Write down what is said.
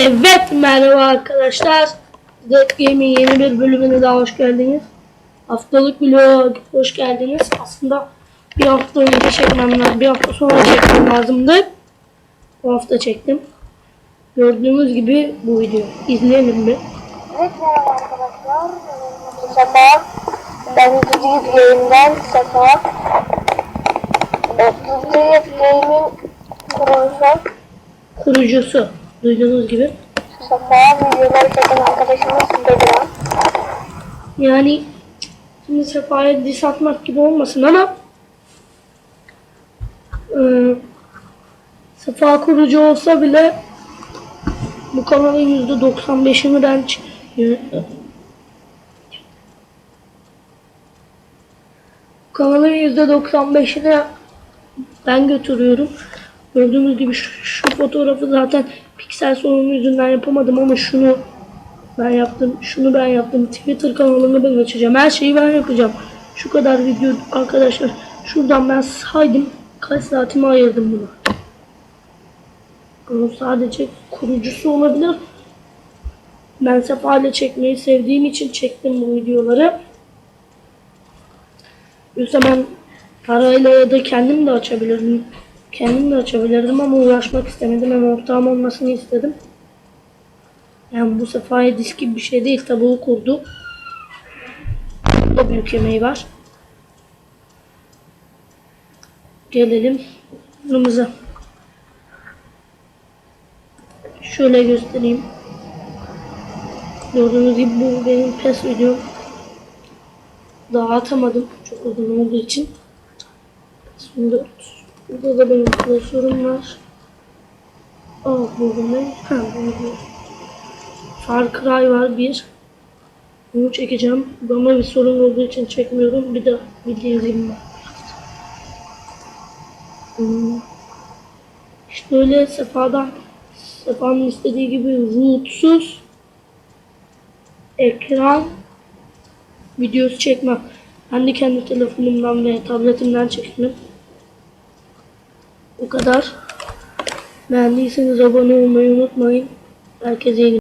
Evet merhaba arkadaşlar. Dead Game'in yeni bir bölümüne daha hoş geldiniz. Haftalık vlog hoş geldiniz. Aslında bir hafta önce çekmem lazım. Bir hafta sonra çekmem lazımdı. Bu hafta çektim. Gördüğünüz gibi bu video. İzleyelim bir. Evet merhaba arkadaşlar. Sefa. Ben Gizgit Game'den Sefa. Gizgit Game'in kurucusu Kurucusu. Duyduğunuz gibi. Sefa. Videoları çeken arkadaşımız Bedran. Yani şimdi Sefa'ya diss atmak gibi olmasın ama e, Sefa kurucu olsa bile bu kanalın %95'ini ben ç- yö- kanalın %95'ini ben götürüyorum. Gördüğünüz gibi şu, şu fotoğrafı zaten piksel sorunu yüzünden yapamadım ama şunu ben yaptım. Şunu ben yaptım. Twitter kanalını ben açacağım. Her şeyi ben yapacağım. Şu kadar video arkadaşlar. Şuradan ben saydım. Kaç saatimi ayırdım buna. Bunun sadece kurucusu olabilir. Ben Sefa ile çekmeyi sevdiğim için çektim bu videoları. Yoksa ben parayla ya da kendim de açabilirdim. Kendim de açabilirdim ama uğraşmak istemedim. Hem ortağım olmasını istedim. Yani bu sefer disk gibi bir şey değil. Tabuğu kurdu. Burada büyük emeği var. Gelelim yanımıza. Şöyle göstereyim. Gördüğünüz gibi bu benim pes videom. Daha atamadım. Çok uzun olduğu için. PES 14. Burada da benim klasörüm var. Aa buldum ben. Ha buldum. Far Cry var bir. Bunu çekeceğim. Ama bir sorun olduğu için çekmiyorum. Bir de bildiğiniz gibi var. Hmm. İşte öyle Sefa'dan Sefa'nın istediği gibi rootsuz ekran videosu çekmem. Ben de kendi telefonumdan ve tabletimden çektim. Bu kadar. Beğendiyseniz abone olmayı unutmayın. Herkese iyi.